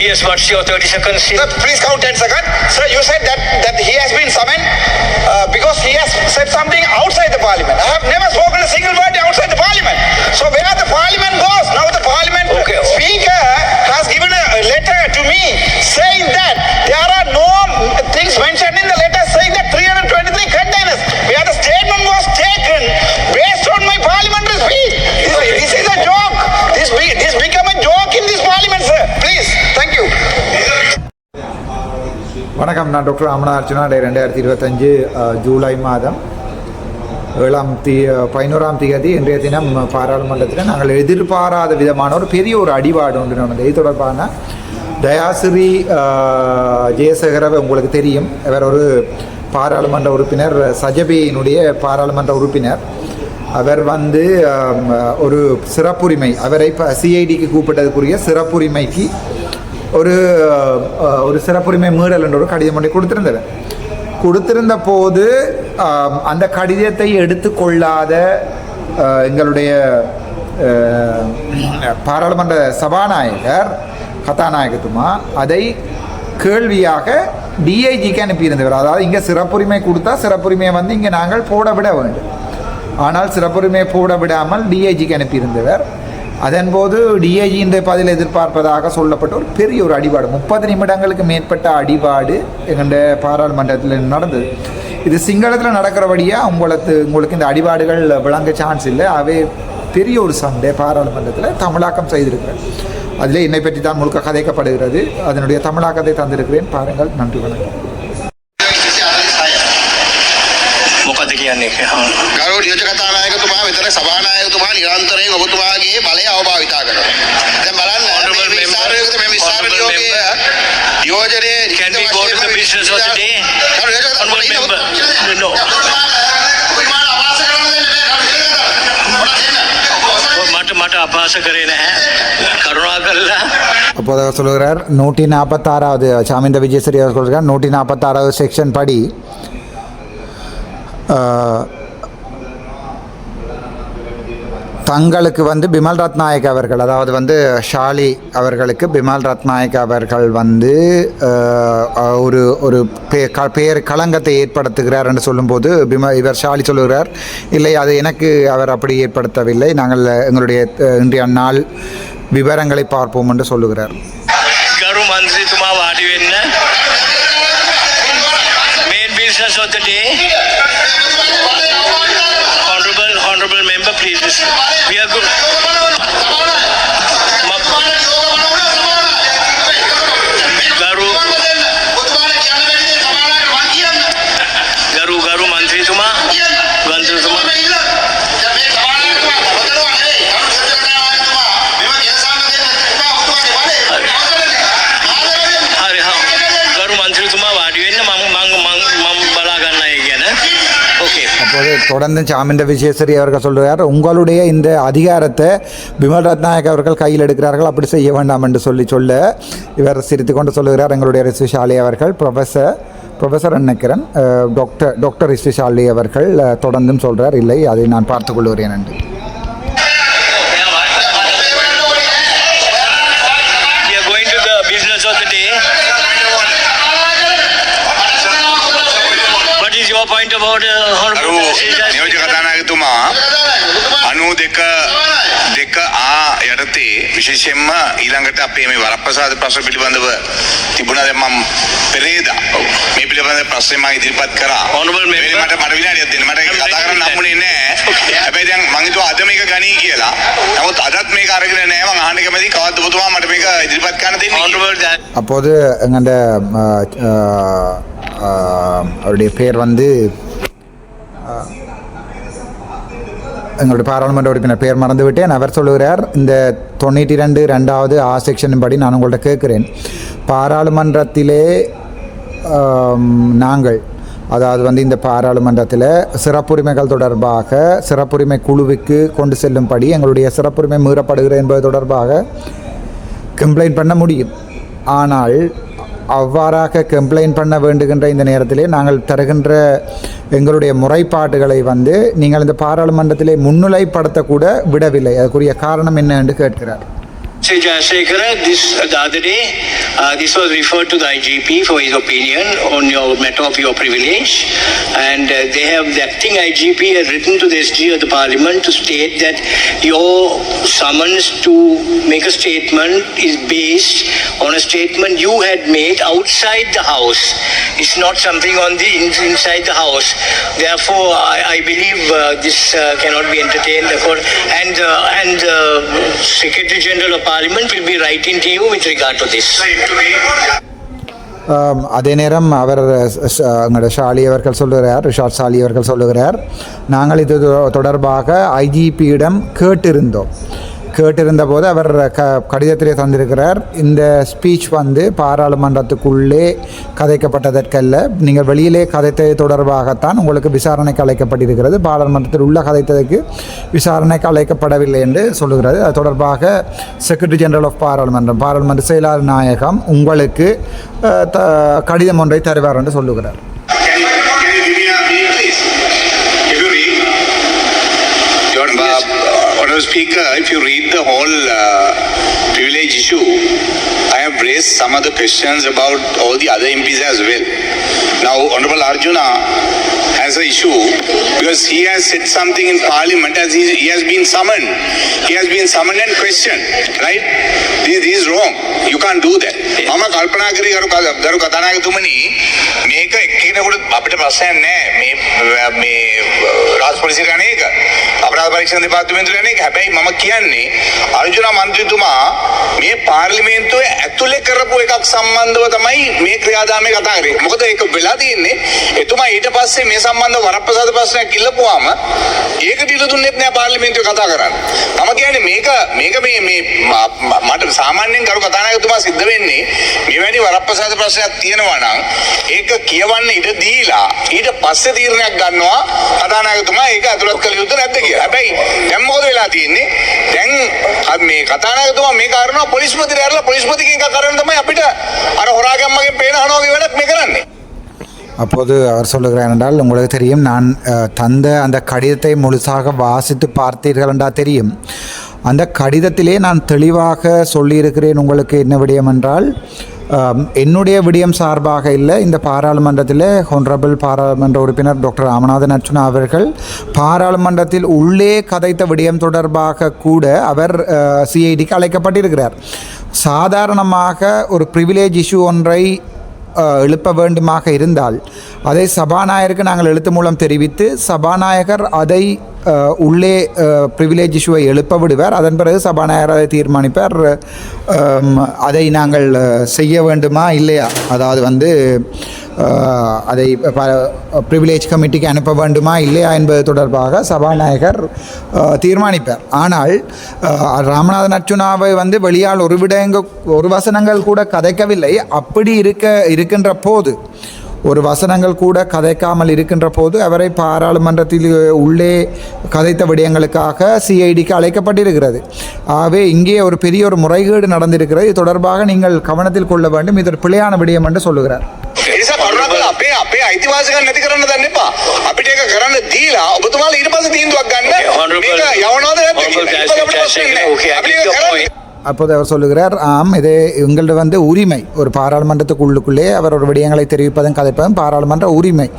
Yes, what's your 30 seconds? Sir, please count 10 seconds. Sir, you said that, that he has been summoned uh, because he has said something outside the parliament. I have never spoken a single word outside the parliament. So where the parliament goes, now the parliament Okay. speaker has given a, a letter to me saying that there are no வணக்கம் நான் doctor அமனா Archana. டே ரெண்டாயிரத்தி இருபத்தஞ்சு ஜூலை மாதம் ஏழாம் தீ பதினோராம் தேதி இன்றைய தினம் பாராளுமன்றத்தில் நாங்கள் எதிர்பாராத விதமான ஒரு பெரிய ஒரு அடிபாடு ஒன்று நடந்தது. இது தொடர்பான தயாசிரி ஜெயசேகரவை உங்களுக்கு தெரியும். இவர் ஒரு பாராளுமன்ற உறுப்பினர் சஜபியினுடைய பாராளுமன்ற உறுப்பினர். அவர் வந்து ஒரு சிறப்புரிமை அவரை இப்போ சிஐடிக்கு கூப்பிட்டதுக்குரிய சிறப்புரிமைக்கு ஒரு ஒரு சிறப்புரிமை மீறல் என்ற ஒரு கடிதம் பண்ணி கொடுத்துருந்தது. கொடுத்திருந்த போது அந்த கடிதத்தை எடுத்துக்கொள்ளாத எங்களுடைய பாராளுமன்ற சபாநாயகர் கதாநாயகத்துமா அதை கேள்வியாக டிஐஜிக்கு அனுப்பியிருந்தவர். அதாவது இங்கே சிறப்புரிமை கொடுத்தா சிறப்புரிமையை வந்து இங்கே நாங்கள் போட விட வேண்டும். ஆனால் சிறப்புரிமை போட விடாமல் டிஐஜிக்கு அனுப்பியிருந்தவர். அதன்போது டிஐஜியின் பதில் எதிர்பார்ப்பதாக சொல்லப்பட்ட ஒரு பெரிய ஒரு அடிபாடு. முப்பது நிமிடங்களுக்கு மேற்பட்ட அடிபாடு எங்கள்ட பாராளுமன்றத்தில் நடந்தது. இது சிங்களத்தில் நடக்கிறபடியாக உங்களுக்கு உங்களுக்கு இந்த அடிபாடுகள் விளங்க சான்ஸ் இல்லை. அவை பெரிய ஒரு சண்டை பாராளுமன்றத்தில் தமிழாக்கம் செய்திருக்கிறேன் அதில் என்னை பற்றி தான் முழுக்க கதைக்கப்படுகிறது. அதனுடைய தமிழாக்கத்தை தந்திருக்கிறேன். பாருங்கள். நன்றி வணக்கம். அப்போது சொல்லுகிறார் நூற்றி நாற்பத்தாறாவது சாமிந்த விஜயஸ்ரீ அவர் சொல்கிறார் நூற்றி நாற்பத்தாறாவது செக்ஷன் படி தங்களுக்கு வந்து பிமல் ரத்நாயக் அவர்கள் அதாவது வந்து ஷாலி அவர்களுக்கு பிமல் ரத்நாயக் அவர்கள் வந்து ஒரு ஒரு பே க- பேர் களங்கத்தை ஏற்படுத்துகிறார் என்று சொல்லும்போது பிம இவர் ஷாலி சொல்லுகிறார் இல்லை அது எனக்கு அவர் அப்படி ஏற்படுத்தவில்லை நாங்கள் எங்களுடைய இன்றைய நாள் விவரங்களை பார்ப்போம் என்று சொல்லுகிறார் ගරු මන්ත්‍රීතුමා වාඩි වෙන්න. Main business of the day. Honorable honorable member please. We are தொடர்ந்து சாமிந்த விஜயஸ்ரீ அவர்கள் சொல்கிறார் உங்களுடைய இந்த அதிகாரத்தை பிமல் ரத்நாயக் அவர்கள் கையில் எடுக்கிறார்கள் அப்படி செய்ய வேண்டாம் என்று சொல்லி சொல்ல இவர் சிரித்து கொண்டு சொல்லுகிறார் எங்களுடைய ரிசுஷாலி அவர்கள். ப்ரொஃபஸர் ப்ரொஃபஸர் நினைக்கிறேன் டாக்டர் டாக்டர் ரிசுஷாலி அவர்கள் தொடர்ந்தும் சொல்கிறார் இல்லை அதை நான் பார்த்துக்கொள்கிறேன் நன்றி என்று. යටතේ විශේෂයෙන්ම ඊළඟට අපේ මේ වරප්‍රසාද ප්‍රශ්න පිළිබඳව තිබුණා දැන් මම පෙරේදා මේ පිළිබඳව ප්‍රශ්නේ මම ඉදිරිපත් කරා Honourable member. මේ මට මට විනාඩියක් දෙන්න මට ඒක කතා කරන්න හම්බුනේ නැහැ හැබැයි දැන් මං හිතුවා අද මේක ගනී කියලා නමුත් අදත් මේක අරගෙන නැහැ මං අහන්න කැමතියි කවද්ද ඔබතුමා මට මේක ඉදිරිපත් කරන්න දෙන්නේ කියලා. Honorable Dan. அப்போது எங்கள்ட அஹ், அஹ், அஹ், அவருடைய பேர் வந்து அஹ், எங்களுடைய பாராளுமன்ற உறுப்பினர் பேர் மறந்துவிட்டேன். அவர் சொல்லுகிறார் இந்த தொண்ணூற்றி ரெண்டு ரெண்டாவது ஆ செக்ஷனின் படி நான் உங்கள்கிட்ட கேட்குறேன். பாராளுமன்றத்திலே நாங்கள் அதாவது வந்து இந்த பாராளுமன்றத்தில் சிறப்புரிமைகள் தொடர்பாக சிறப்புரிமை குழுவுக்கு கொண்டு செல்லும்படி எங்களுடைய சிறப்புரிமை மீறப்படுகிறது என்பது தொடர்பாக கம்ப்ளைண்ட் பண்ண முடியும். ஆனால் அவ்வாறாக கம்ப்ளைண்ட் பண்ண வேண்டுகின்ற இந்த நேரத்திலே நாங்கள் தருகின்ற எங்களுடைய முறைப்பாடுகளை வந்து நீங்கள் இந்த பாராளுமன்றத்திலே முன்னிலைப்படுத்தக்கூட விடவில்லை. அதுக்குரிய காரணம் என்ன என்று கேட்கிறார். Mr. Jayasekara, this uh, the other day, uh, this was referred to the IGP for his opinion on your matter of your privilege, and uh, they have the acting IGP has written to the SG of the Parliament to state that your summons to make a statement is based on a statement you had made outside the house. It's not something on the in, inside the house. Therefore, I, I believe uh, this uh, cannot be entertained. And uh, and uh, Secretary General of Parliament will be writing to you with regard to this. ஆம், அதே நேரம் அவர் எங்களோட ஷாலி அவர்கள் சொல்லுகிறார் ரிஷாட் ஷாலி அவர்கள் சொல்லுகிறார். நாங்கள் இது தொ- தொடர்பாக ஐஜிபியிடம் கேட்டிருந்தோம். கேட்டிருந்த போது அவர் க கடிதத்திலே தந்திருக்கிறார். இந்த ஸ்பீச் வந்து பாராளுமன்றத்துக்குள்ளே கதைக்கப்பட்டதற்கல்ல. நீங்கள் வெளியிலே கதைத்தது தொடர்பாகத்தான் உங்களுக்கு விசாரணைக்கு அழைக்கப்பட்டிருக்கிறது. பாராளுமன்றத்தில் உள்ள கதைத்ததுக்கு விசாரணைக்கு அழைக்கப்படவில்லை என்று சொல்லுகிறது. அது தொடர்பாக செக்ரட்டரி ஜெனரல் ஆஃப் பாராளுமன்றம் பாராளுமன்ற செயலாளர் நாயகம் உங்களுக்கு த கடிதம் ஒன்றை தருவார் என்று சொல்லுகிறார். Can? If you read, The whole uh, privilege issue, I have raised some of the questions about all the other MPs as well. Now, Honourable Arjuna has an issue because he has said something in Parliament as he, he has been summoned. He has been summoned and questioned, right? This, this is wrong. You can't do that. මම කල්පනා කරේ ගරු ක- ගරු කතානායකතුමනි මේක එක්කෙනෙකුට අපිට ප්‍රශ්නයක් නැහැ මේ මේ රාජ පොලිසිය ගන්න එක අපරාධ පරීක්ෂණ දෙපාර්තමේන්තුව ගන්න එක හැබැයි මම කියන්නේ අර්ජුන මන්ත්‍රීතුමා මේ පාර්ලිමේන්තුවේ ඇතුලේ කරපු එකක් සම්බන්ධව තමයි මේ ක්‍රියාදාමය කතා කරේ මොකද ඒක වෙලා තියෙන්නේ එතුමා ඊට පස්සේ මේ සම්බන්ධව වරප්‍රසාද ප්‍රශ්නයක් ඉල්ලපුවාම ඒක දිල දුන්නෙත් නෑ පාර්ලිමේන්තුවේ කතා කරන්න මම කියන්නේ මේක මේක මේ මේ ම- ම- මට සාමාන්‍යයෙන් කරු කතානායකතුමා සිද්ධ වෙන්නේ මෙවැනි වරප්‍රසාද ප්‍රශ්නයක් තියෙනවා නම් ඒක කියවන්න ඉඩ දීලා ඊට පස්සේ තීරණයක් ගන්නවා කතානායකතුමා ඒක අතුලත් කළ යුතු නැද්ද කියලා. හැබැයි දැන් මොකද වෙලා තියෙන්නේ? දැන් අ- මේ කතානායකතුමා මේ කාරණා පොලිස්පතිට ඇරලා පොලිස්පතිගෙන් එකක් කරන් තමයි අපිට අර හොරාගම්මගෙන් පේන අහනවා அப்போது அவர் சொல்லுகிறார் என்றால் உங்களுக்கு தெரியும் நான் தந்த அந்த கடிதத்தை முழுசாக வாசித்து பார்த்தீர்கள் என்றால் தெரியும். அந்த கடிதத்திலே நான் தெளிவாக சொல்லியிருக்கிறேன் உங்களுக்கு என்ன விடயம் என்றால் என்னுடைய விடயம் சார்பாக இல்லை. இந்த பாராளுமன்றத்தில் ஹொன்ரபிள் பாராளுமன்ற உறுப்பினர் டாக்டர் ராமநாதன் அர்ச்சுனா அவர்கள் பாராளுமன்றத்தில் உள்ளே கதைத்த விடயம் தொடர்பாக கூட அவர் சிஐடிக்கு அழைக்கப்பட்டிருக்கிறார். சாதாரணமாக ஒரு ப்ரிவிலேஜ் இஷ்யூ ஒன்றை எழுப்ப வேண்டுமாக இருந்தால் அதை சபாநாயகருக்கு நாங்கள் எழுத்து மூலம் தெரிவித்து சபாநாயகர் அதை உள்ளே ப்ரிவிலேஜ் இஷ்யூவை எழுப்ப விடுவார் அதன் பிறகு சபாநாயகர் அதை தீர்மானிப்பார். அதை நாங்கள் செய்ய வேண்டுமா? இல்லையா? அதாவது வந்து அதை ப்ரிவிலேஜ் கமிட்டிக்கு அனுப்ப வேண்டுமா? இல்லையா? என்பது தொடர்பாக சபாநாயகர் தீர்மானிப்பார். ஆனால் ராமநாதன் அர்ச்சுனாவை வந்து வெளியால் ஒரு விடங்க ஒரு வசனங்கள் கூட கதைக்கவில்லை. அப்படி இருக்க இருக்கின்ற போது ஒரு வசனங்கள் கூட கதைக்காமல் இருக்கின்ற போது அவரை பாராளுமன்றத்தில் உள்ளே கதைத்த விடயங்களுக்காக சிஐடிக்கு அழைக்கப்பட்டிருக்கிறது ஆகவே இங்கே ஒரு பெரிய ஒரு முறைகேடு நடந்திருக்கிறது இது தொடர்பாக நீங்கள் கவனத்தில் கொள்ள வேண்டும் இது ஒரு பிழையான விடயம் என்று சொல்லுகிறார் ඒ නිසා කරුණාකරලා අපේ අපේ අයිතිවාසිකම් නැති කරන්න දන්න එපා. අපිට ඒක කරන්න දීලා ඔබතුමාලා ඊට පස්සේ තීන්දුවක් ගන්න. Honorable- මේක යවනවද නැද්ද Honorable කියලා. ඒක අපිට ප්‍රශ්නේ Jayasekara, නැහැ. okay, I අපි get ඒක your කරන්න. அப்போது அவர் சொல்லுகிறார் ஆம் இது எங்களது வந்து உரிமை. ஒரு பாராளுமன்றத்துக்குள்ளுக்குள்ளே அவர் ஒரு விடயங்களை தெரிவிப்பதும் கதைப்பதும் பாராளுமன்ற உரிமை.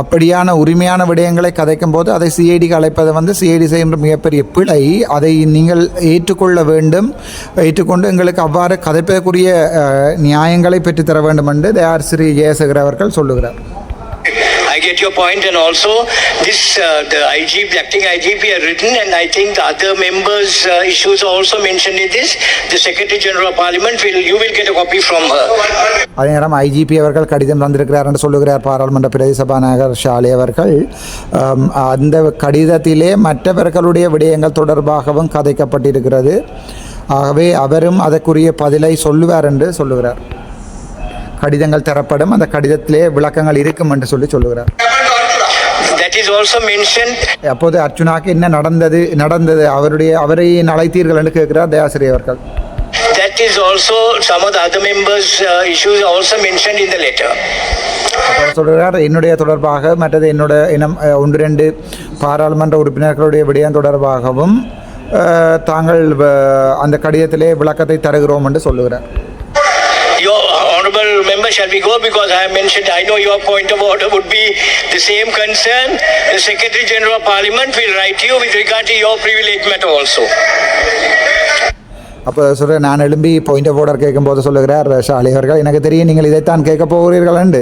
அப்படியான உரிமையான விடயங்களை கதைக்கும் போது அதை சிஐடிக்கு அழைப்பது வந்து சிஐடி செய்கின்ற மிகப்பெரிய பிழை. அதை நீங்கள் ஏற்றுக்கொள்ள வேண்டும். ஏற்றுக்கொண்டு எங்களுக்கு அவ்வாறு கதைப்பதற்குரிய நியாயங்களை பெற்றுத்தர வேண்டும் என்று தயார் ஸ்ரீ ஜெயசேகர் அவர்கள் சொல்லுகிறார். I get your point, and also this uh, the IGP, the acting IGP, had written, and I think the other members' uh, issues are also mentioned in this. The Secretary General of Parliament will you will get a copy from her. அதே நேரம் IGP அவர்கள் கடிதம் தந்திருக்கிறார் என்று சொல்லுகிறார் பாராளுமன்ற பிரதேச சபாநாயகர் ஷாலி அவர்கள் அந்த கடிதத்திலே மற்றவர்களுடைய விடயங்கள் தொடர்பாகவும் கதைக்கப்பட்டிருக்கிறது ஆகவே அவரும் அதற்குரிய பதிலை சொல்லுவார் என்று சொல்லுகிறார் கடிதங்கள் தரப்படும். அந்த கடிதத்திலே விளக்கங்கள் இருக்கும் என்று சொல்லி சொல்லுகிறார். அப்போது அர்ச்சுனாக்கு என்ன நடந்தது நடந்தது? அவருடைய அவரை அழைத்தீர்கள் என்று கேட்கிறார் தயாசிரி அவர்கள். That is also some of the other members' uh, issues are also mentioned in the letter. அவர் சொல்கிறார் என்னுடைய தொடர்பாக மற்றது என்னோட இனம் ஒன்று ரெண்டு பாராளுமன்ற உறுப்பினர்களுடைய விடயம் தொடர்பாகவும் தாங்கள் அந்த கடிதத்திலே விளக்கத்தை தருகிறோம் என்று சொல்லுகிறார். Honorable member, shall we go? Because I have mentioned, I know your point of order would be the same concern. The Secretary General of Parliament will write you with regard to your privilege matter also. அப்போ சொல்கிற நான் எழும்பி point of order கேட்கும்போது சொல்லுகிறார் ஷாலி அவர்கள் எனக்கு தெரியும் நீங்கள் இதைத்தான் கேட்க போகிறீர்கள் என்று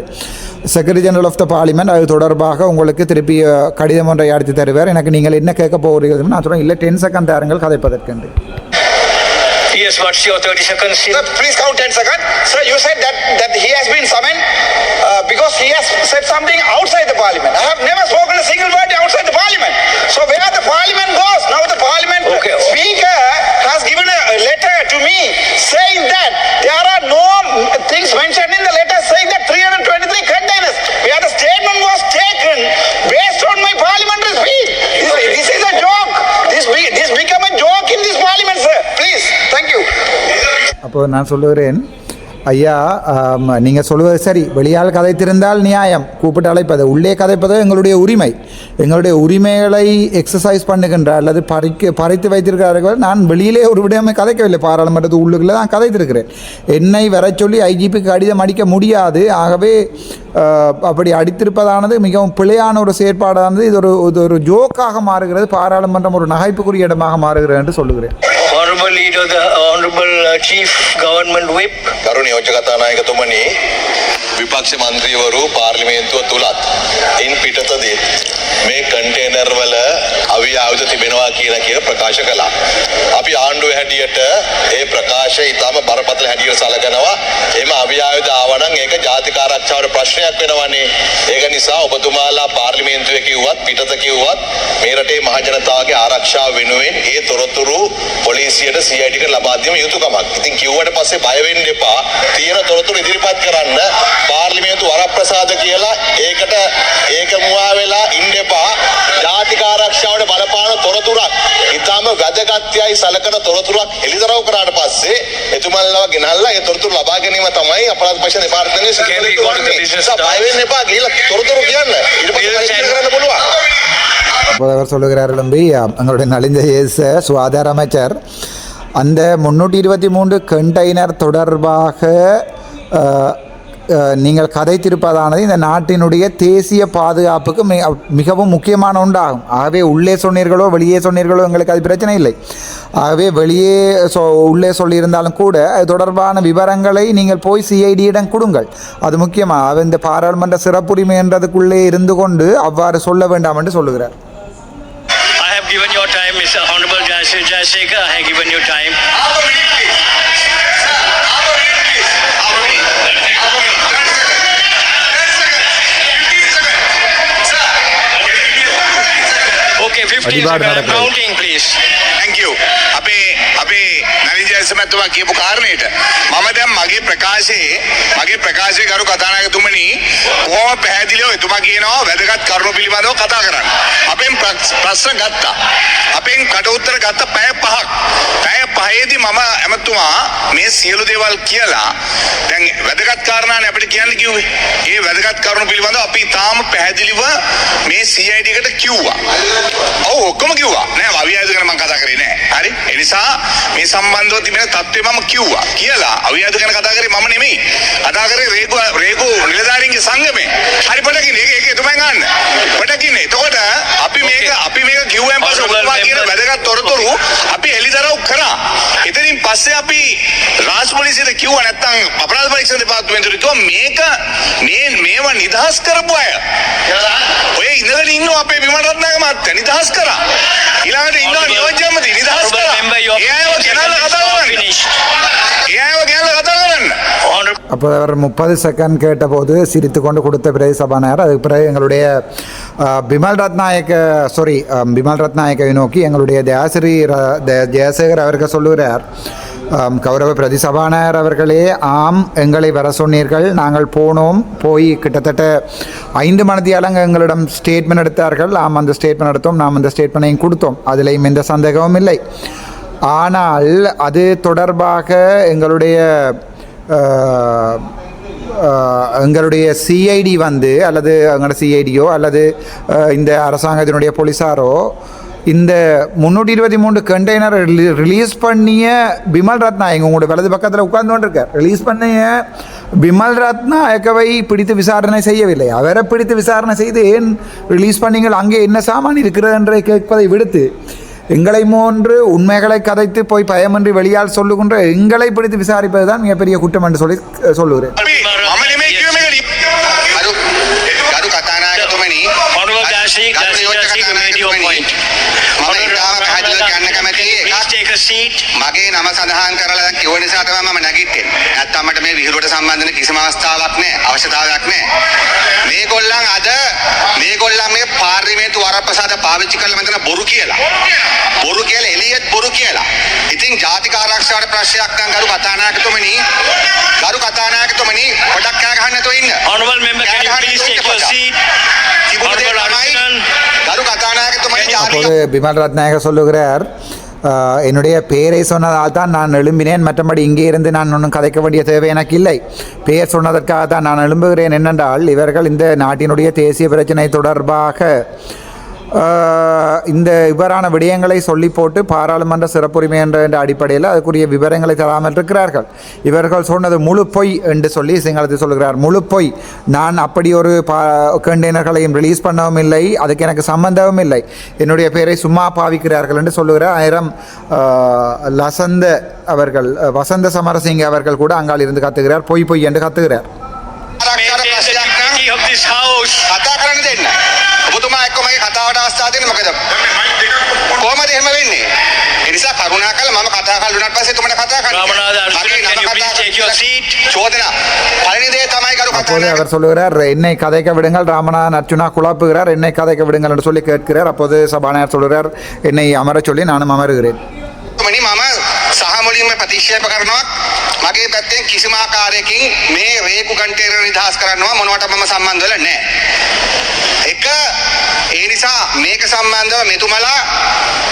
secretary general of the parliament அது தொடர்பாக உங்களுக்கு திருப்பி கடிதம் ஒன்றை அடித்து தருவார் எனக்கு நீங்கள் என்ன கேட்க போகிறீர்கள் நான் சொல்கிறேன் இல்லை டென் செகண்ட் தாருங்கள் கதைப்பதற்கென்று Yes, what's your 30 seconds? Sir, please count 10 seconds. Sir, you said that, that he has been summoned uh, because he has said something outside the parliament. I have never spoken a single word outside the parliament. So where the parliament goes, now the parliament Okay. speaker has given a, a letter to me saying that there are no things mentioned in the letter saying that 323 containers where the statement was taken based on my parliamentary speech. This, this is a joke. அப்போது நான் சொல்லுகிறேன் ஐயா நீங்கள் சொல்லுவது சரி. வெளியால் கதைத்திருந்தால் நியாயம். கூப்பிட்டு அழைப்பது உள்ளே கதைப்பது எங்களுடைய உரிமை. எங்களுடைய உரிமைகளை எக்ஸசைஸ் பண்ணுகின்ற அல்லது பறிக்க பறித்து வைத்திருக்கிறார்கள். நான் வெளியிலே ஒரு விடயமே கதைக்கவில்லை. பாராளுமன்றத்து உள்ளுக்குள்ளே தான் கதைத்திருக்கிறேன். என்னை வர சொல்லி ஐஜிபிக்கு கடிதம் அடிக்க முடியாது. ஆகவே அப்படி அடித்திருப்பதானது மிகவும் பிழையான ஒரு செயற்பாடானது. இது ஒரு இது ஒரு ஜோக்காக மாறுகிறது. பாராளுமன்றம் ஒரு நகைப்புக்குரிய இடமாக மாறுகிறது என்று சொல்லுகிறேன். Honorable leader, the honorable uh, chief government whip. ගරු නියෝජ්‍ය කතානායකතුමනි විපක්ෂ මන්ත්‍රීවරු පාර්ලිමේන්තුව තුලත් ඉන් පිටතදීත් මේ කන්ටේනර් වල අවි ආයුධ තිබෙනවා කියන කිය ප්‍රකාශ කළා. අපි ආණ්ඩුවේ හැටියට ඒ ප්‍රකාශ ඉතාම බරපතල හැටියට සලකනවා. එම අවි ආයුධ ආවනම් ඒක ජාතික ආරක්ෂාවට ප්‍රශ්නයක් වෙනවනේ. ඒක නිසා ඔබතුමාලා පාර්ලිමේන්තුවේ කිව්වත් පිටත කිව්වත් මේ රටේ මහ ජනතාවගේ ආරක්ෂාව වෙනුවෙන් ඒ තොරතුරු පොලිසියට CID කට ලබා දීම යුතුයකමක්. ඉතින් කිව්වට පස්සේ බය වෙන්න එපා. තියෙන තොරතුරු ඉදිරිපත් කරන්න පාර්ලිමේන්තු වරප්‍රසාද කියලා ඒකට ඒක මුවා වෙලා ඉන්න එපා. ජාතික ආරක්ෂාවට බලපාන තොරතුරක් ඉතාම වැදගත්යයි සලකන තොරතුරක් එළිදරව් කරාට පස්සේ එතුමන්ලව ගෙනල්ලා ඒ තොරතුරු ලබා ගැනීම තමයි අපරාධ පක්ෂ දෙපාර්තමේන්තුවේ නිසා බය වෙන්න එපා ගිහලා තොරතුරු කියන්න. ඊට පස්සේ அவர் சொல்லுகிறார் எழும்பி எங்களுடைய நலிந்த இயேச சுகாதார அமைச்சர் அந்த முன்னூற்றி இருபத்தி மூன்று கண்டெய்னர் தொடர்பாக நீங்கள் கதைத்திருப்பதானது இந்த நாட்டினுடைய தேசிய பாதுகாப்புக்கு மிக மிகவும் முக்கியமான ஒன்றாகும் ஆகவே உள்ளே சொன்னீர்களோ வெளியே சொன்னீர்களோ எங்களுக்கு அது பிரச்சனை இல்லை ஆகவே வெளியே சொ உள்ளே சொல்லியிருந்தாலும் கூட அது தொடர்பான விவரங்களை நீங்கள் போய் சிஐடியிடம் கொடுங்கள் அது முக்கியமாக இந்த பாராளுமன்ற சிறப்புரிமை என்றதுக்குள்ளே இருந்து கொண்டு அவ்வாறு சொல்ல வேண்டாம் என்று சொல்லுகிறார் I have given your time, Mr. Honorable Jayasek- Jayasekar. I have given you time. Uh, please. Thank you. Abi, Adibar seconds. I'm Nadakal. counting, please. thank you අපේ අපේ නලින් ජයසමැතුමා කියපු කාරණයට මම දැන් මගේ ප්‍රකාශයේ මගේ ප්‍රකාශය කරු කතානායකතුමනි බොහොම පැහැදිලිව එතුමා කියනවා වැදගත් කරුණු පිළිබඳව කතා කරන්න. අපෙන් ප්‍රස්- ප්‍රශ්න ගත්තා. අපෙන් කට උත්තර ගත්ත පැය පහක්. පැය පහේදී මම ඇමතුමා මේ සියලු දේවල් කියලා දැන් වැදගත් කාරණානේ අපිට කියන්න කිව්වේ. ඒ වැදගත් කරුණු පිළිබඳව අපි තාම පැහැදිලිව මේ CID එකට කිව්වා. ඔව් ඔක්කොම කිව්වා. නෑ අවිය ආයුධ ගැන මම කතා කරේ නෑ. හරි? ඒ නිසා මේ සම්බන්ධව තිබෙන තත්ත්වය මම කිව්වා. කියලා අවිය ආයුධ ගැන කතා කරේ මම නෙමෙයි. කතා කරේ රේගු රේගු නිලධාරීන්ගේ සංගමේ. හරි පොඩකින් ඒක ඒක එතුමන් ගන්න. පොඩකින් එතකොට අපි මේක අපි මේක කිව්වෙන් පස්සේ Honorable ඔබතුමා කියන member. වැදගත් තොරතුරු අපි එළිදරව් කරා. එතනින් පස්සේ අපි රාජ පොලිසියට කිව්වා නැත්තම් අපරාධ පරීක්ෂණ දෙපාර්තමේන්තුවට කිව්වා මේක මේ මේව නිදහස් කරපු අය. ඔය ඉඳගෙන ඉන්නවා අපේ විමල් රත්නායක මහත්තයා නිදහස් කරා. ඊළඟට ඉන්නවා නියෝජ්‍ය ඇමති නිදහස් Honorable කරා. member, your ඒ අයව 15 ගෙනල්ලා seconds කතා are කරන්න. finished. ඒ අයව ගෙනල්ලා කතා කරන්න. Honorable அப்போ அவர் முப்பது செகண்ட் கேட்டபோது சிரித்து கொண்டு கொடுத்த பிறகு சபாநாயகர் அதுக்கு பிறகு எங்களுடைய அஹ், பிமல் ரத்நாயக்க சாரி பிமல் ரத்நாயக்கவை நோக்கி எங்களுடைய தயாசிரி ர- த- ஜெயசேகர் அவர்கள் சொல்லுகிறார் சொல்கிறார் கௌரவ பிரதி அவர்களே ஆம் எங்களை வர சொன்னீர்கள். நாங்கள் போனோம் போய் கிட்டத்தட்ட ஐந்து மணித்தியாலங்க எங்களிடம் ஸ்டேட்மெண்ட் எடுத்தார்கள். ஆம் அந்த ஸ்டேட்மெண்ட் எடுத்தோம் நாம் அந்த ஸ்டேட்மெண்ட்டையும் கொடுத்தோம். அதிலையும் எந்த சந்தேகமும் இல்லை. ஆனால் அது தொடர்பாக எங்களுடைய எங்களுடைய சிஐடி வந்து அல்லது எங்களோட சிஐடியோ அல்லது இந்த அரசாங்கத்தினுடைய போலீஸாரோ இந்த முந்நூற்றி இருபத்தி மூன்று கண்டெய்னர் ரிலீஸ் பண்ணிய பிமல் ரத்நாயக் உங்களோட வலது பக்கத்தில் உட்கார்ந்து இருக்கார் ரிலீஸ் பண்ணிய பிமல் ரத்நாயக்கவை பிடித்து விசாரணை செய்யவில்லை. அவரை பிடித்து விசாரணை செய்து ஏன் ரிலீஸ் பண்ணீங்கள் அங்கே என்ன சாமான் இருக்கிறது என்று கேட்பதை விடுத்து எங்களை மூன்று உண்மைகளை கதைத்து போய் பயமின்றி வெளியால் சொல்லுகின்ற எங்களை பிடித்து விசாரிப்பது தான் மிகப்பெரிய குற்றம் என்று சொல்லி சொல்லுகிறேன். That's Tienen que මගේ නම සඳහන් කරලා දැන් කිව්ව නිසා තමයි මම නැගිටින්නේ. නැත්තම් මට මේ විහිළුවට සම්බන්ධ වෙන කිසිම අවස්ථාවක් නැහැ, අවශ්‍යතාවයක් නැහැ. මේගොල්ලන් අද මේගොල්ලන් මේ පාර්ලිමේන්තු වරප්‍රසාද පාවිච්චි කරලා මෙතන බොරු කියලා. බොරු කියලා එළියෙත් බොරු කියලා. ඉතින් ජාතික ආරක්ෂාවට ප්‍රශ්නයක් නම් ගරු කතානායකතුමනි ගරු කතානායකතුමනි පොඩක් කෑ ගහන්න නැතුව ඉන්න. Honorable member, can you කෑ ගහන්න please නැතුව take ඉන්න your පොඩ්ඩක්. seat? තිබුණ දේ Honorable තමයි Arjunan. ගරු කතානායකතුමනි ජාතික அப்போது பிமல் ரத்நாயகர் சொல்லுகிறார் "ஆஹ், என்னுடைய பெயரை சொன்னதால் தான் நான் எழும்பினேன். மற்றபடி இங்கே இருந்து நான் ஒன்றும் கதைக்க வேண்டிய தேவை எனக்கு இல்லை. பெயர் சொன்னதற்காக தான் நான் எழும்புகிறேன். என்னென்றால் இவர்கள் இந்த நாட்டினுடைய தேசிய பிரச்சனை தொடர்பாக இந்த இவ்வாறான விடயங்களை சொல்லி போட்டு பாராளுமன்ற சிறப்புரிமை என்ற என்ற அடிப்படையில் அதுக்குரிய விவரங்களை தராமல் இருக்கிறார்கள். இவர்கள் சொன்னது முழு பொய் என்று சொல்லி சிங்களத்தில் சொல்கிறார். முழு பொய். நான் அப்படி ஒரு பா கண்டெய்னர்களையும் ரிலீஸ் பண்ணவும் இல்லை. அதுக்கு எனக்கு சம்பந்தமும் இல்லை. என்னுடைய பெயரை சும்மா பாவிக்கிறார்கள் என்று சொல்லுகிறார் ஆயிரம் லசந்த அவர்கள் வசந்த சமரசிங்க அவர்கள் கூட அங்கால் இருந்து கத்துகிறார். பொய் பொய் என்று கத்துகிறார். this house. කතා කරන්න දෙන්න. ඔබතුමා එක්ක මගේ කතාවට අවස්ථාව දෙන්න මොකද? කොහමද එහෙම වෙන්නේ? ඒ නිසා කරුණාකරලා මම කතා කරලා උනාට පස්සේ තුමට කතා කරන්න. Ramanatha Arjuna, මගේ can නම you කතා please take your කරලා seat? චෝදනා. පළවෙනි දේ තමයි කරු அப்போது කතා அவர் சொல்லுகிறார் என்னை கதைக்க விடுங்கள் ராமநாதன் அர்ச்சுனா குழப்புகிறார் என்னை கதைக்க விடுங்கள் என்று சொல்லி கேட்கிறார் அப்போது சபாநாயகர் சொல்கிறார் என்னை அமரச் சொல்லி நானும் அமருகிறேன் තුමනි මම සහ මුලින්ම ප්‍රතික්ෂේප කරනවා මගේ පැත්තෙන් කිසිම ආකාරයකින් මේ රේකු කන්ටේනර් නිදහස් කරනවා මොනවට මම සම්බන්ධ වෙලා නැහැ. එක ඒ නිසා මේක සම්බන්ධව මෙතුමලා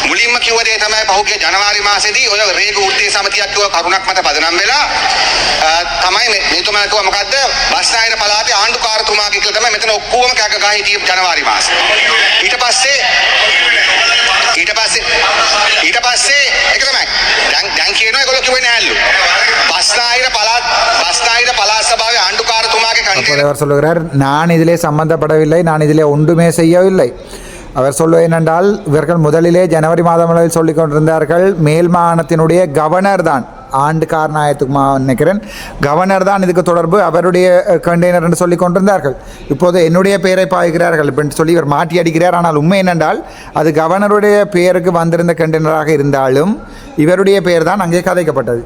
මුලින්ම කිව්ව දේ තමයි පහුගිය ජනවාරි මාසෙදී ඔය රේගු වෘත්තීය සමිතියක් කිව්ව කරුණක් මත පදනම් වෙලා අ, තමයි මේ- මෙතුමලා කිව්ව මොකද්ද බස්නාහිර පළාතේ ආණ්ඩුකාරතුමාගේ කියලා තමයි මෙතන ඔක්කොම කැක ගහ හිටියේ ජනවාරි මාසේ. ඊට පස්සේ ඊට පස්සේ ඊට පස්සේ ඒක තමයි දැන් දැන් කියනවා ඒගොල්ලෝ කිව්වේ නෑලු බස්නාහිර පළාත් බස්නාහිර පළාත් සභාවේ ආණ්ඩුකාරතුමාගේ அப்போது කන්ටේනර් அவர் சொல்லுகிறார் நான் இதிலே சம்பந்தப்படவில்லை நான் இதிலே ஒன்றுமே செய்யவில்லை அவர் சொல்வது என்னென்றால் இவர்கள் முதலிலே ஜனவரி மாதம் அளவில் சொல்லிக் கொண்டிருந்தார்கள் மேல் மாகாணத்தினுடைய கவர்னர் தான். ஆண்டு காரணாயத்துக்குமா நினைக்கிறேன். கவர்னர் தான் இதுக்கு தொடர்பு அவருடைய கண்டெய்னர் என்று சொல்லி கொண்டிருந்தார்கள். இப்போது என்னுடைய பெயரை பாய்கிறார்கள் அப்படின்னு சொல்லி இவர் மாட்டி அடிக்கிறார். ஆனால் உண்மை என்னென்றால் அது கவர்னருடைய பெயருக்கு வந்திருந்த கண்டெய்னராக இருந்தாலும் இவருடைய பெயர் தான் அங்கே கதைக்கப்பட்டது.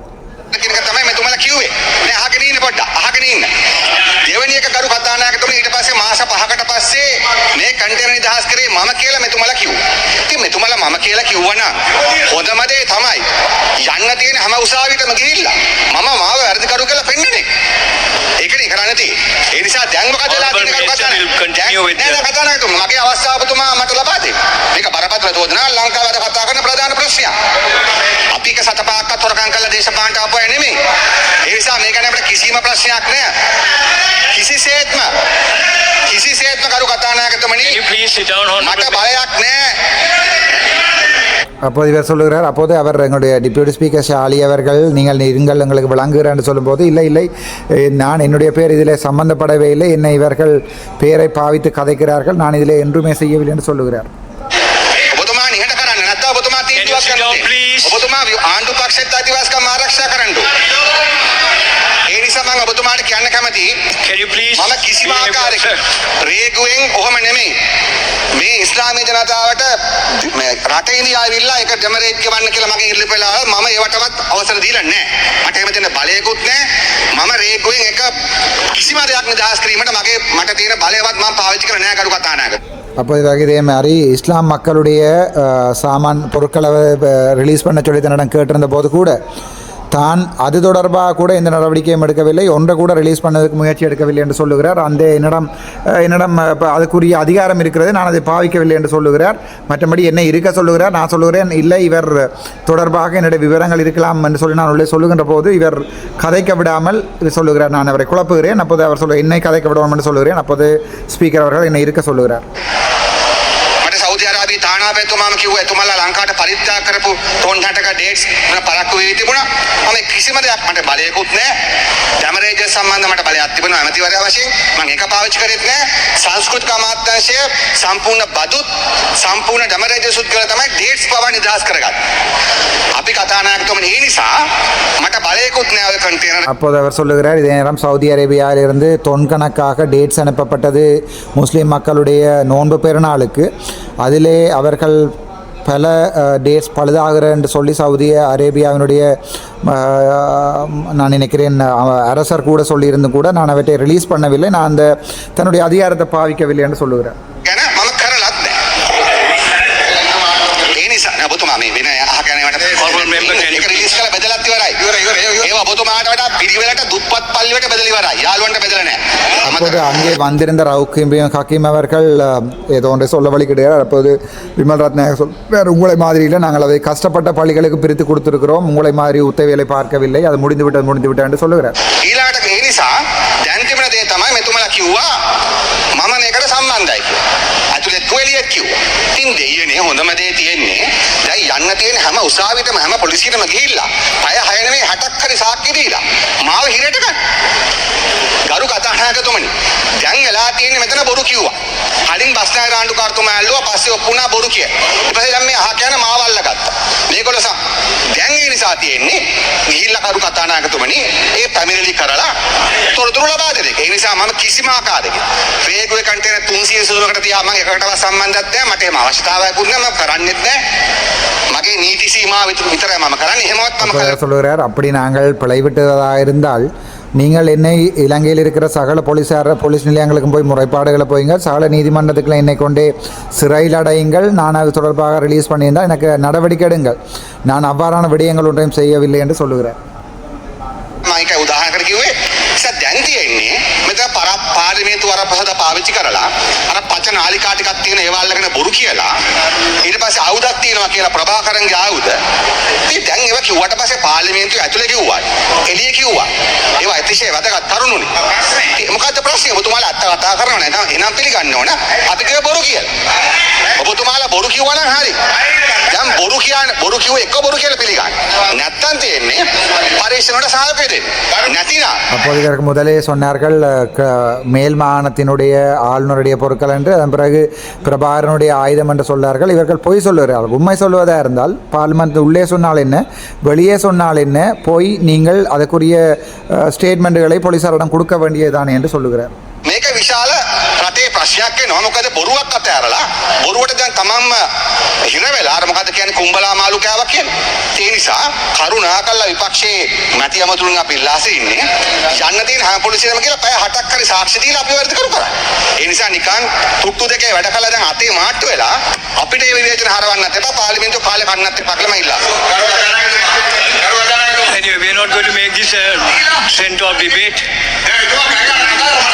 පස්සේ මේ කන්ටේනර් නිදහස් කරේ මම කියලා මෙතුමලා කිව්වා. ඉතින් මෙතුමලා මම කියලා කිව්වනම් හොඳම දේ තමයි. යන්න තියෙන හැම උසාවියටම ගිහිල්ලා මම මාව වැඩිකරු කියලා පෙන්නන්නේ ඒකනේ කරන්න තියෙන්නේ. ඒ නිසා දැන් මොකද වෙලා තියෙන්නේ? කරු Minister will continue with නෑ the- නෑ. කතානායකතුමා මගේ අවස්ථාව ඔබතුමා මට ලබා දෙන්න. මේක බරපතල චෝදනා ලංකාවේ අද කතා කරන ප්‍රධාන ප්‍රශ්නයක් අපි එක සතපාක්කත් හොරකම් කරලා දේශපාලනට ආපු අය නෙමෙයි. ඒ නිසා මේ ගැන අපිට කිසිම ප්‍රශ්නයක් නෑ. කිසිසේත්ම කිසිසේත්ම කරු කතානායකතුමනි Can you please sit down, මට Honorable? බලයක් නෑ. அப்போது இவர் சொல்லுகிறார் அப்போது அவர் எங்களுடைய டிப்யூட்டி ஸ்பீக்கர் ஷாலி அவர்கள் நீங்கள் இருங்கள் எங்களுக்கு விளங்குகிறார் என்று சொல்லும்போது இல்லை இல்லை eh, நான் என்னுடைய பேர் இதில் சம்பந்தப்படவே இல்லை என்னை இவர்கள் பெயரை பாவித்து கதைக்கிறார்கள் நான் இதில் என்றுமே செய்யவில்லை என்று சொல்லுகிறார் आंटू पक्ष दिवस का महाराष्ट्र करण ඒ නිසා මම ඔබතුමාට කියන්න කැමතියි Can you please මම කිසිම behave ආකාරයක yourself? රේගුවෙන් ඔහොම නෙමෙයි මේ ඉස්ලාමීය ජනතාවට මේ රට ඉඳලා ආවිල්ලා ඒක ඩෙමරේට් ගවන්න කියලා මගේ ඉල්ල පෙළාව මම ඒවටවත් අවසර දීලා නැහැ මට එහෙම දෙන්න බලයකුත් නැහැ මම රේගුවෙන් එක කිසිම දෙයක් නිදහස් කිරීමට මගේ මට තියෙන බලයවත් මම පාවිච්චි කරන්නේ නැහැ කරු කතානායක அப்போது இவர்கள் இதே மாதிரி இஸ்லாம் மக்களுடைய அஹ், சாமான் பொருட்களை ரிலீஸ் பண்ண சொல்லி தன்னிடம் கேட்டிருந்த போது கூட தான் அது தொடர்பாக கூட எந்த நடவடிக்கையும் எடுக்கவில்லை. ஒன்றை கூட ரிலீஸ் பண்ணதுக்கு முயற்சி எடுக்கவில்லை என்று சொல்லுகிறார். அந்த என்னிடம் என்னிடம் இப்போ அதுக்குரிய அதிகாரம் இருக்கிறது. நான் அதை பாவிக்கவில்லை என்று சொல்லுகிறார். மற்றபடி என்னை இருக்க சொல்லுகிறார். நான் சொல்லுகிறேன் இல்லை இவர் தொடர்பாக என்னுடைய விவரங்கள் இருக்கலாம் என்று சொல்லி நான் உள்ளே சொல்லுகின்ற போது இவர் கதைக்க விடாமல் இது சொல்லுகிறார். நான் அவரை குழப்புகிறேன். அப்போது அவர் சொல்ல என்னை கதைக்க விடாமல் என்று சொல்லுகிறேன். அப்போது ஸ்பீக்கர் அவர்கள் என்னை இருக்க சொல்லுகிறார். මට සෞදි අරාබිය අබුදාබි තානාපතිතුමාම කිව්වා එතුමාලා ලංකාවට පරිත්‍යාග කරපු ටොන් 60ක ඩේට්ස් පරක්කු වෙවි තිබුණා. මම කිසිම දෙයක් මට බලයකුත් නැහැ. ඩැමරේජ් සම්බන්ධ මට බලයක් තිබුණා ඇමතිවරයා වශයෙන්. මම ඒක පාවිච්චි කරෙත් නැහැ. සංස්කෘතික අමාත්‍යාංශය සම්පූර්ණ බදුත් සම්පූර්ණ ඩැමරේජ් සුත් කරලා තමයි ඩේට්ස් පවා නිදහස් කරගත්තේ. අපි කතානායකතුමනි ඒ නිසා මට බලයකුත් නැහැ ඔය කන්ටේනර් அப்போது அவர் சொல்லுகிறார் இதே நேரம் சவுதி அரேபியாவிலிருந்து தொன் கணக்காக டேட்ஸ் அனுப்பப்பட்டது முஸ்லீம் மக்களுடைய நோன்பு பெருநாளுக்கு அதிலே அவர்கள் பல டேட்ஸ் பழுதாகிற என்று சொல்லி சவுதி அரேபியாவினுடைய அஹ், நான் நினைக்கிறேன் அஹ், அரசர் கூட சொல்லியிருந்து கூட நான் அவற்றை ரிலீஸ் பண்ணவில்லை நான் அந்த தன்னுடைய அதிகாரத்தை பாவிக்கவில்லை என்று சொல்லுகிறேன் ගැන මම කරලත් නෑ. ඒ නිසා නෑ ඔබතුමා මේ වෙන අහගෙන මට Honourable member, can you ඒක රිලීස් කරලා බෙදලත් ඉවරයි. ඉවර ඉවර ඒවා ඔබතුමාට වඩා පිරිවෙලට දුප්පත් පල්ලියට බෙදලා ඉවරයි. යාළුවන්ට බෙදලා නෑ. அப்போது அங்கே வந்திருந்த ரவுக்கிம் ஹக்கீம் அவர்கள் அஹ், ஏதோ ஒன்றை சொல்ல வழிகிடுகிறார் அப்போது விமல் ரத்நாயக சொல் வேறு உங்களை மாதிரியில் நாங்கள் அதை கஷ்டப்பட்ட பள்ளிகளுக்கு பிரித்து கொடுத்துருக்கிறோம் உங்களை மாதிரி உத்தவியலை பார்க்கவில்லை அது முடிந்து விட்டது முடிந்து விட்டது என்று சொல்லுகிறார் ඊළඟට ඒ නිසා දැන් තිබෙන දේ තමයි මෙතුමලා කිව්වා මම මේකට සම්බන්ධයි කියලා. ඇතුළේ කුවලියක් කිව්වා. ඉතින් දෙයියනේ හොඳම දේ තියෙන්නේ දැන් යන්න තියෙන හැම උසාවියටම හැම පොලිසියටම ගිහිල්ලා පය 6 නෙමෙයි 60ක් හරි සාක්ෂි දීලා මාව හිරට ගන්න. ගරු කතානායකතුමනි දැන් වෙලා තියෙන්නේ මෙතන බොරු කිව්වා. කලින් බස්නායක ආණ්ඩුකාරතුමා ඇල්ලුවා පස්සේ ඔප්පුණා බොරු කිය. ඊට පස්සේ දැන් මේ අහ කියන මාව අල්ලගත්තා. මේගොල්ලෝ සම් දැන් ඒ නිසා තියෙන්නේ ගිහිල්ලා කරු කතානායකතුමනි ඒ පැමිණිලි කරලා තොරතුරු ලබා දෙන එක. ඒ නිසා මම කිසිම ආකාරයකින් වේගුවේ කන්ටේනර් 300 සුදුරකට තියා මම එකකටවත් සම්බන්ධයක් නැහැ. මට එහෙම අවශ්‍යතාවයක්වත් නැහැ. මම කරන්නෙත් නැහැ. මගේ නීති සීමාව විතර- විතරයි මම කරන්නේ. එහෙමවත් මම அப்போ කරන්නේ அவர் சொல்லுகிறார் அப்படி நாங்கள் பிழைவிட்டதாக இருந்தால் நீங்கள் என்னை இலங்கையில் இருக்கிற சகல போலீஸார போலீஸ் நிலையங்களுக்கும் போய் முறைப்பாடுகளை போயுங்க சகல நீதிமன்றத்துக்குள்ள என்னை கொண்டே சிறையில் அடையுங்கள். நான் அது தொடர்பாக ரிலீஸ் பண்ணியிருந்தால் எனக்கு நடவடிக்கை எடுங்கள். நான் அவ்வாறான விடயங்கள் ஒன்றையும் செய்யவில்லை என்று சொல்லுகிறேன். මේක පර පාර්ලිමේන්තු වරපහද පාවිච්චි කරලා අර පච නාලිකා ටිකක් තියෙන ඒවා අල්ලගෙන බොරු කියලා. ඊට පස්සේ ආයුධක් තියෙනවා කියලා ප්‍රභාකරන්ගේ ආයුධ. ඉතින් දැන් ඒවා කිව්වට පස්සේ පාර්ලිමේන්තුවේ ඇතුලේ කිව්වා. එළිය කිව්වා. ඒවා අතිශය වැදගත් තරුණුනි. මොකද්ද ප්‍රශ්නේ? ඔබතුමාලා අත්ත කතා කරනවා නේද එහෙනම් පිළිගන්න ඕන? අපි කිය බොරු කියලා. ඔබතුමාලා බොරු කිව්වා නම් හරි. දැන් බොරු කියන බොරු කිව්ව එක බොරු කියලා පිළිගන්න. නැත්තම් තියෙන්නේ පරීක්ෂණ වලට සහයෝගය දෙන්න නැතිනම් අපෝධිකාරක මුදලේ සොන්නාර්කල් க மேல் மாகாணத்தினுடைய ஆளுநருடைய பொருட்கள் என்று அதன் பிறகு பிரபாகரனுடைய ஆயுதம் என்று சொல்கிறார்கள் இவர்கள் பொய் சொல்லுகிறார்கள். உண்மை சொல்வதாக இருந்தால் பார்லிமெண்ட் உள்ளே சொன்னால் என்ன வெளியே சொன்னால் என்ன போய் நீங்கள் அதற்குரிய ஸ்டேட்மெண்ட்டுகளை போலீசாரிடம் கொடுக்க வேண்டியதுதானே என்று சொல்லுகிறார். බොරුවක් අතෑරලා බොරුවට දැන් තමන්ම හිර වෙලා අර මොකද කියන්නේ කුඹලා මාළු කෑවා කියන්නේ. ඒ නිසා කරුණා කළා විපක්ෂයේ මැති අමතුරුන් අපි ඉල්ලාසේ ඉන්නේ යන්න තියෙන හැම පොලිසියම කියලා පැය 8ක් හරි සාක්ෂි දීලා අපි වැඩ කරු කරා. ඒ නිසා නිකන් තුට්ටු දෙකේ වැඩ කළා දැන් අතේ මාට්ටු වෙලා අපිට මේ විවේචන හරවන්නත් එපා පාර්ලිමේන්තුව කාලේ කන්නත් එපා කියලා මම ඉල්ලා. Anyway, we are not going to make this a center of debate.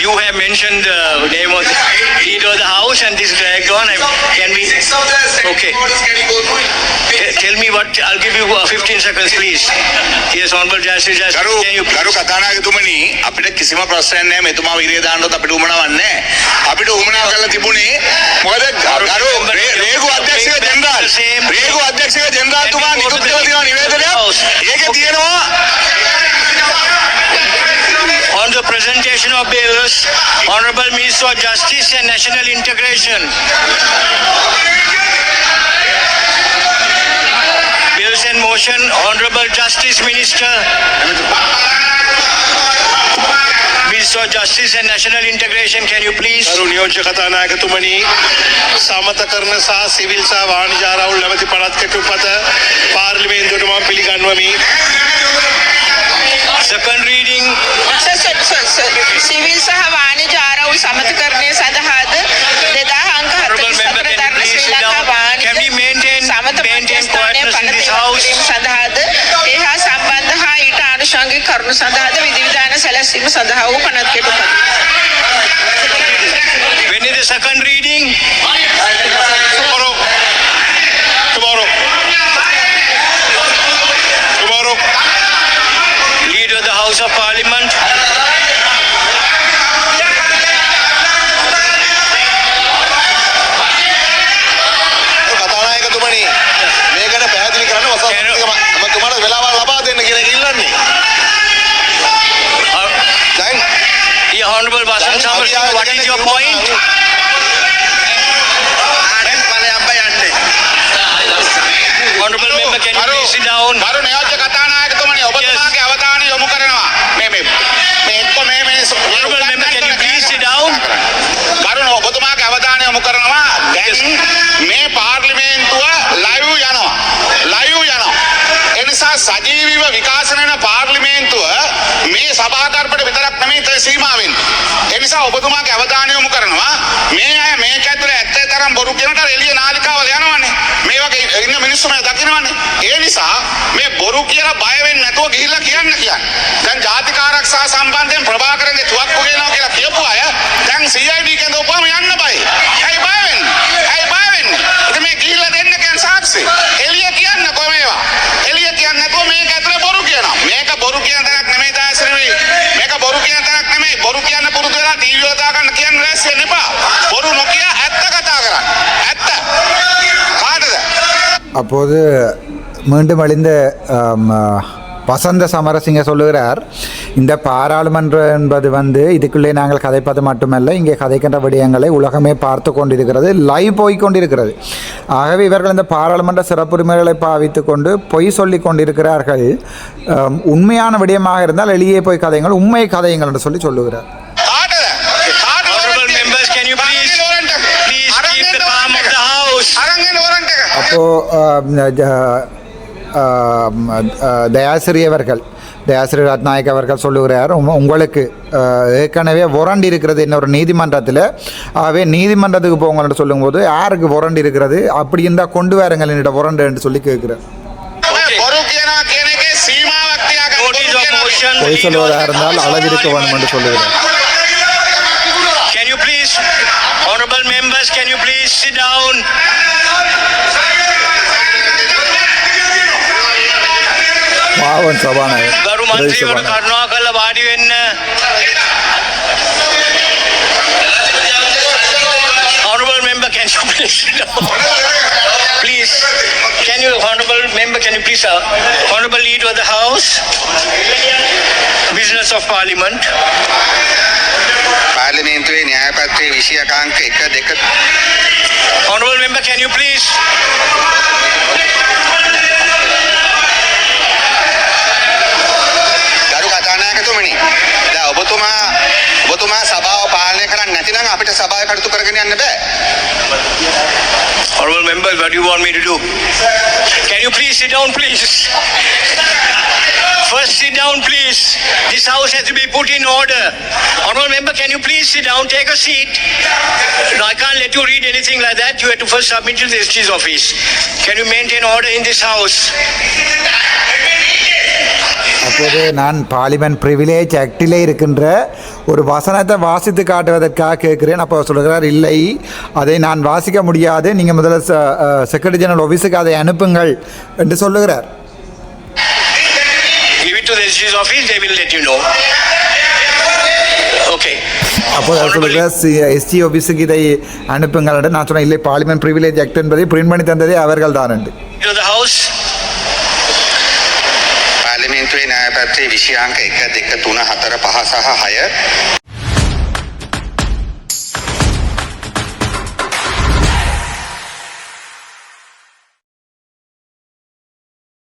you have mentioned the name of the leader of the house and this dragged on. I- Can we? Okay. Te- Tell me what, I'll give you uh, 15 seconds, please. Yes, honorable justice, justice, ගරු can you ගරු please? කතානායකතුමනි අපිට කිසිම ප්‍රශ්නයක් නැහැ මෙතුමා විරේ දාන්නත් අපිට උමනාවක් නැහැ අපිට උමනාව කරලා තිබුණේ මොකද ගරු රේ- රේගු අධ්‍යක්ෂක ජෙනරාල් රේගු අධ්‍යක්ෂක ජෙනරාල් තුමා නිකුත් කරලා තියෙන නිවේදනයක් ඒකේ තියෙනවා on the presentation of bills, Honorable Minister of Justice and National Integration. Bills and motion, Honorable Justice Minister. Minister of Justice and National Integration, can you please? Arun ಯೋಜಕತ ನಾಯಕತುಮಣಿ ಸಾಮತ ಕರ್ನ ಸಾ ಸಿವಿಲ್ ಸಾ ವಾಣಿಜ್ಯ ರಾಹುಲ್ ನವತಿ ಪಡಾತ್ಕ ಕೃಪತ ಪಾರ್ಲಿಮೆಂಟ್ ದುಡುಮ ಪಿಲಿಗನ್ವಮಿ Second reading, සිවිල් සහ වාණිජ ආරවුල් සමතකරණය සඳහාද දෙදා අංක Honorable member, can you දරන please Sri sit Lanka down? වාණිජ Can we maintain- සමත maintain මධ්‍යස්ථානය quietness in this පනත house? කිරීම සඳහාද ඒ හා සම්බන්ධ හා ඊට ආනුෂංගික කරුණු සඳහාද විධි විධාන සැලැස්ම පැවැසීම සඳහා වූ පනත් කෙටු පත්. When is the second reading? Vasan Samarasinghe, what is your point? Honorable member, can you please sit down? ගරු නිසා ඔබතුමාගේ අවධානය යොමු කරනවා. මේ අය මේක ඇතුලේ ඇත්තේ තරම් බොරු කියනට එළිය නාලිකාවල යනවනේ. මේ වගේ ඉන්න මිනිස්සු මේ දකින්නවනේ ඒ නිසා මේ බොරු කියලා බය වෙන්නේ නැතුව ගිහිල්ලා කියන්න කියන්නේ. දැන් ජාතික ආරක්ෂා සම්බන්ධයෙන් ප්‍රභාකරන්ගේ තුවක්කු ගේනවා කියලා කියපු අය දැන් CID කෙන්ද උපම යන්න බයි. ඇයි බය වෙන්නේ? ඇයි බය වෙන්නේ? ඉතින් මේ ගිහිල්ලා දෙන්න කියන සාක්ෂි. එළිය කියන්න அப்போது மீண்டும் அழிந்த வசந்த சமரசிங்க சொல்லுகிறார் இந்த பாராளுமன்றம் என்பது வந்து இதுக்குள்ளே நாங்கள் கதைப்பது மட்டுமல்ல இங்கே கதைக்கின்ற விடயங்களை உலகமே பார்த்து கொண்டிருக்கிறது லைவ் போய்கொண்டிருக்கிறது ஆகவே இவர்கள் இந்த பாராளுமன்ற சிறப்புரிமைகளை பாவித்து கொண்டு பொய் சொல்லி கொண்டிருக்கிறார்கள். உண்மையான விடயமாக இருந்தால் எளியே போய் கதையுங்கள் உண்மை கதையுங்கள் என்று சொல்லி சொல்லுகிறார். இப்போது தயாசிரி அவர்கள் தயாசிரி ரத்நாயக் அவர்கள் சொல்லுகிறார் உங்களுக்கு ஏற்கனவே உரண்டி இருக்கிறது இன்னொரு நீதிமன்றத்தில்? ஆகவே நீதிமன்றத்துக்கு போங்கன்னு சொல்லும்போது யாருக்கு உரண்டி இருக்கிறது? அப்படி இருந்தால் கொண்டு வாருங்கள் என்னிட்ட உரண்டு என்று சொல்லி கேட்குறார். பொய் சொல்வதாக இருந்தால் அளவிற்கு வேண்டும் என்று சொல்லுகிறேன் Members, can you please sit down? මාවන් සබානයි ගරු මන්ත්‍රීවරු කරුණාකර වාඩි වෙන්න honorable member can you please sit down please can you honorable member can you please uh, honorable leader of the house business of parliament, පාර්ලිමේන්තුවේ න්‍යායපත්‍රයේ විෂයකාංක එක දෙක honorable member, can you please? ගරු කතානායකතුමනි දැන් ඔබතුමා ඔබතුමා සභාව පාලනය කරන්නේ නැතිනම් අපිට සභාව කටයුතු කරගෙන යන්න බෑ Honorable members, what do you want me to do? Can you please sit down, please? First, sit down, please. This house has to be put in order. Honorable member, can you please sit down, take a seat? No, I can't let you read anything like that. You have to first submit to the SG's office. Can you maintain order in this house? அப்போது நான் parliament privilege ஆக்டிலே இருக்கின்ற ஒரு வசனத்தை வாசித்து காட்டுவதற்காக கேட்குறேன் அப்போ சொல்கிறார் இல்லை அதை நான் வாசிக்க முடியாது நீங்கள் முதல்ல செக்ரட்டரி ஜெனரல் ஆஃபீஸுக்கு அதை அனுப்புங்கள் என்று சொல்லுகிறார் Give it to the SG's office, they will let you know. Okay. அப்போ அவர் சொல்லுகிறார் எஸ்டி ஆஃபீஸுக்கு இதை அனுப்புங்கள் என்று நான் சொன்னேன் இல்லை பார்லிமெண்ட் ப்ரிவிலேஜ் ஆக்ட் என்பதை பிரிண்ட் பண்ணி தந்ததே அவர்கள் தான் என்று To the house, පාර්ලිමේන්තුවේ න්‍යායපත්‍රයේ විෂයාංක එක දෙක තුන හතර පහ සහ හය